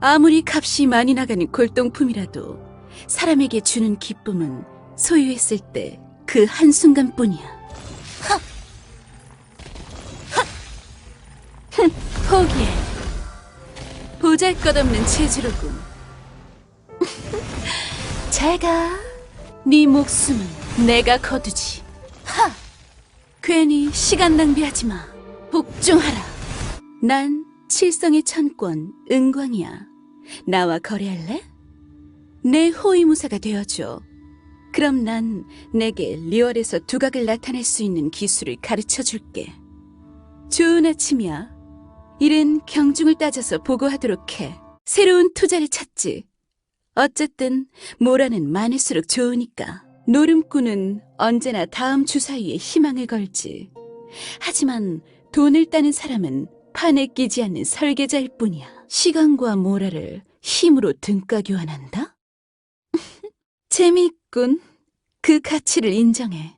아무리 값이 많이 나가는 골동품이라도 사람에게 주는 기쁨은 소유했을 때 그 한순간뿐이야. 포기해. 보잘것없는 체주로군. 잘 가. 네 목숨은 내가 거두지. 하! 괜히 시간 낭비하지 마. 복종하라. 난 칠성의 천권 은광이야. 나와 거래할래? 내 호위무사가 되어줘. 그럼 난 내게 리얼에서 두각을 나타낼 수 있는 기술을 가르쳐 줄게. 좋은 아침이야. 일은 경중을 따져서 보고하도록 해. 새로운 투자를 찾지. 어쨌든 모라는 많을수록 좋으니까. 노름꾼은 언제나 다음 주사위에 희망을 걸지. 하지만 돈을 따는 사람은 판에 끼지 않는 설계자일 뿐이야. 시간과 모라를 힘으로 등가 교환한다? 재미있군. 그 가치를 인정해.